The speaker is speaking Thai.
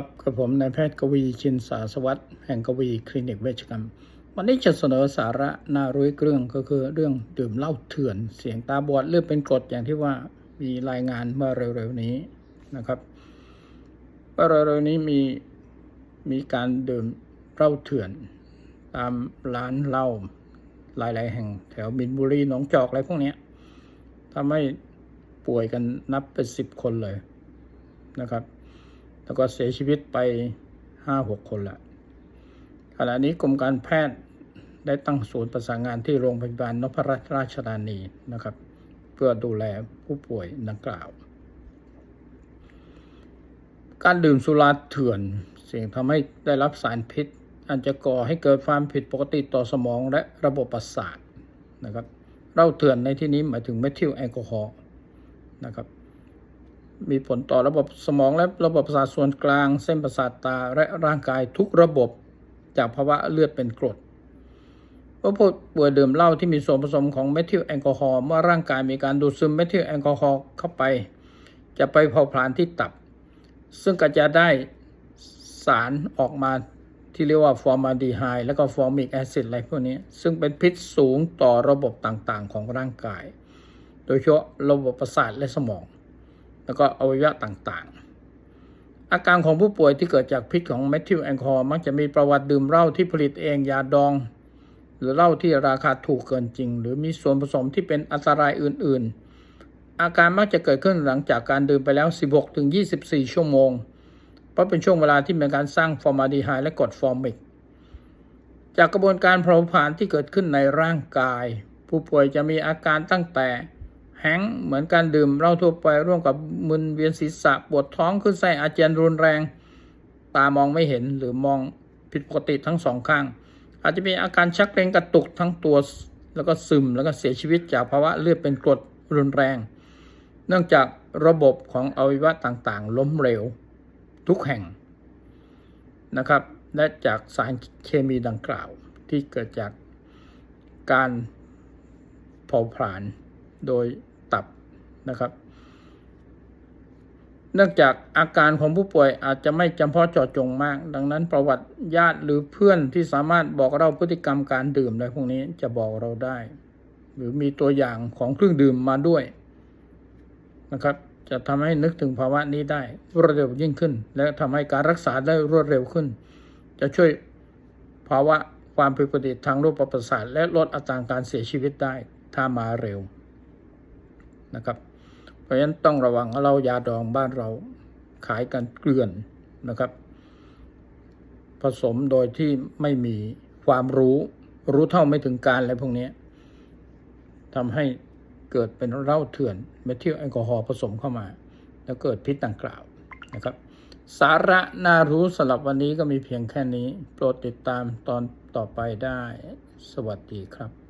ครับกับผมนายแพทย์กวีชินสาสวัสดิ์แห่งกวีคลินิกเวชกรรม วันนี้จะเสนอสาระน่ารู้อีกเรื่องก็คือเรื่องดื่มเหล้าเถื่อน เสียงตาบอดเลือดเป็นกรดอย่างที่ว่ามีรายงานเมื่อเร็วๆนี้นะครับเมื่อเร็วๆนี้มีมีการดื่มเหล้าเถื่อน ตามร้านเหล้าหลายๆ แห่งแถวบินบุรีหนองจอกอะไรพวกนี้ทำให้ป่วยกันนับเป็นสิบคนเลยนะครับ แล้วก็เสียชีวิตไปห้าหกคนละขณะนี้กรมการแพทย์ได้ตั้งศูนย์ประสานงานที่โรงพยาบาลนพรัตนราชธานีนะครับ เพื่อดูแลผู้ป่วยดังกล่าว การดื่มสุราเถื่อนเสี่ยงทำให้ได้รับสารพิษอาจจะก่อให้เกิดความผิดปกติต่อสมองและระบบประสาทนะครับเหล้าเถื่อนในที่นี้หมายถึงเมทิลแอลกอฮอล์นะครับ มีผลต่อระบบสมองและระบบประสาทส่วนกลาง เส้นประสาทตาและร่างกายทุกระบบจากภาวะเลือดเป็นกรดเมื่อผู้ป่วยดื่มเหล้าที่มีส่วนผสมของเมทิลแอลกอฮอล์เมื่อร่างกายมีการดูดซึมเมทิลแอลกอฮอล์เข้าไป จะไปเผาผลาญที่ตับ ซึ่งก็จะได้สารออกมาที่เรียกว่าฟอร์มาลดีไฮและก็ฟอร์มิกแอซิดอะไรพวกนี้ ซึ่งเป็นพิษสูงต่อระบบต่างๆ ของร่างกาย โดยเฉพาะระบบประสาทและสมอง แล้วก็อวัยวะต่างๆ อาการของผู้ป่วยที่เกิดจากพิษของเมทิลแอลกอฮอล์มักจะมีประวัติดื่มเหล้าที่ผลิตเองยาดอง หรือเหล้าที่ราคาถูกเกินจริง หรือมีส่วนผสมที่เป็นอันตรายอื่น ๆ อาการมักจะเกิดขึ้นหลังจากการดื่มไปแล้ว 16-24 ชั่วโมง เพราะเป็นช่วงเวลาที่มีการสร้างฟอร์มาดีไฮและกรดฟอร์มิกจากกระบวนการเผาผลาญที่เกิดขึ้นในร่างกาย ผู้ป่วยจะมีอาการตั้งแต่ แห้งเหมือนการดื่มเหล้าทั่วไปร่วมกับมึนเวียนศีรษะปวดท้องขึ้นไส้อาเจียนรุนแรง ตามองไม่เห็นหรือมองผิดปกติทั้งสองข้าง อาจจะมีอาการชักเกร็งกระตุกทั้งตัวแล้วก็ซึมแล้วก็เสียชีวิตจากภาวะเลือดเป็นกรดรุนแรง เนื่องจากระบบของอวัยวะต่างๆ ล้มเหลวทุกแห่งนะครับและจากสารเคมีดังกล่าวที่เกิดจากการเผาผลาญโดย นะครับเนื่องจากอาการของผู้ป่วยอาจจะไม่จำเพาะเจาะจงมาก ดังนั้นประวัติญาติหรือเพื่อนที่สามารถบอกเราพฤติกรรมการดื่มอะไรพวกนี้จะบอกเราได้ หรือมีตัวอย่างของเครื่องดื่มมาด้วยนะครับ จะทำให้นึกถึงภาวะนี้ได้รวดเร็วยิ่งขึ้น และทำให้การรักษาได้รวดเร็วขึ้น จะช่วยภาวะความผิดปกติทางระบบประสาทและลดอัตราการเสียชีวิตได้ถ้ามาเร็วนะครับ ราะฉะนั้นต้องระวังเรายาดองบ้านเราขายกันเกลื่อนนะครับ ผสมโดยที่ไม่มีความรู้ รู้เท่าไม่ถึงการอะไรพวกนี้ทำให้เกิดเป็นเหล้าเถื่อนเมทิลแอลกอฮอล์ผสมเข้ามา แล้วเกิดพิษดังกล่าวนะครับ สาระน่ารู้สำหรับวันนี้ก็มีเพียงแค่นี้ โปรดติดตามตอนต่อไปได้ สวัสดีครับ